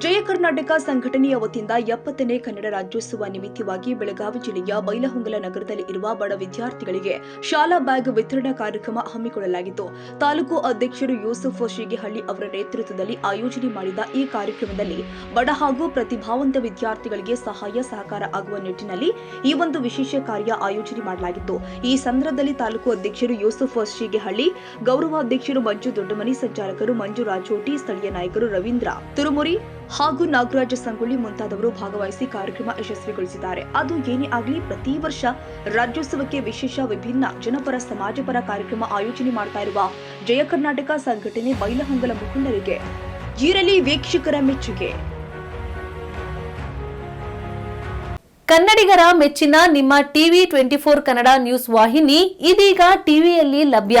ಜಯ ಕರ್ನಾಟಕ ಸಂಘಟನೆಯ ವತಿಯಿಂದ ಎಪ್ಪತ್ತನೇ ಕನ್ನಡ ರಾಜ್ಯೋತ್ಸವ ನಿಮಿತ್ತವಾಗಿ ಬೆಳಗಾವಿ ಜಿಲ್ಲೆಯ ಬೈಲಹೊಂಗಲ ನಗರದಲ್ಲಿ ಇರುವ ಬಡ ವಿದ್ಯಾರ್ಥಿಗಳಿಗೆ ಶಾಲಾ ಬ್ಯಾಗ್ ವಿತರಣಾ ಕಾರ್ಯಕ್ರಮ ಹಮ್ಮಿಕೊಳ್ಳಲಾಗಿತ್ತು. ತಾಲೂಕು ಅಧ್ಯಕ್ಷರು ಯೂಸುಫ್ ಶಿಗೆಹಳ್ಳಿ ಅವರ ನೇತೃತ್ವದಲ್ಲಿ ಆಯೋಜನೆ ಮಾಡಿದ ಈ ಕಾರ್ಯಕ್ರಮದಲ್ಲಿ ಬಡ ಹಾಗೂ ಪ್ರತಿಭಾವಂತ ವಿದ್ಯಾರ್ಥಿಗಳಿಗೆ ಸಹಾಯ ಸಹಕಾರ ಆಗುವ ನಿಟ್ಟಿನಲ್ಲಿ ಈ ಒಂದು ವಿಶೇಷ ಕಾರ್ಯ ಆಯೋಜನೆ ಮಾಡಲಾಗಿತ್ತು. ಈ ಸಂದರ್ಭದಲ್ಲಿ ತಾಲೂಕು ಅಧ್ಯಕ್ಷರು ಯೂಸುಫ್ ಶೀಗಿಹಳ್ಳಿ ಗೌರವಾಧ್ಯಕ್ಷರು ಮಂಜು ದೊಡ್ಡಮನಿ, ಸಂಚಾಲಕರು ಮಂಜು ರಾಜೋಟಿ, ಸ್ಥಳೀಯ ನಾಯಕರು ರವೀಂದ್ರ, ತುರುಮುರಿ ಹಾಗೂ ನಾಗರಾಜ ಸಂಗೊಳ್ಳಿ ಮುಂತಾದವರು ಭಾಗವಹಿಸಿ ಕಾರ್ಯಕ್ರಮ ಯಶಸ್ವಿಗೊಳಿಸಿದ್ದಾರೆ. ಅದು ಏನೇ ಆಗಲಿ, ಪ್ರತಿ ವರ್ಷ ರಾಜ್ಯೋತ್ಸವಕ್ಕೆ ವಿಶೇಷ ವಿಭಿನ್ನ ಜನಪರ, ಸಮಾಜಪರ ಕಾರ್ಯಕ್ರಮ ಆಯೋಜನೆ ಮಾಡ್ತಾ ಇರುವ ಜಯ ಕರ್ನಾಟಕ ಸಂಘಟನೆ ಬೈಲಹೊಂಗಲ ಮುಖಂಡರಿಗೆ ಈರಲಿ ವೀಕ್ಷಕರ ಮೆಚ್ಚುಗೆ. ಕನ್ನಡಿಗರ ಮೆಚ್ಚಿನ ನಿಮ್ಮ TV twenty four Kannada news ವಾಹಿನಿ ಇದೀಗ ಟಿವಿಯಲ್ಲಿ ಲಭ್ಯ.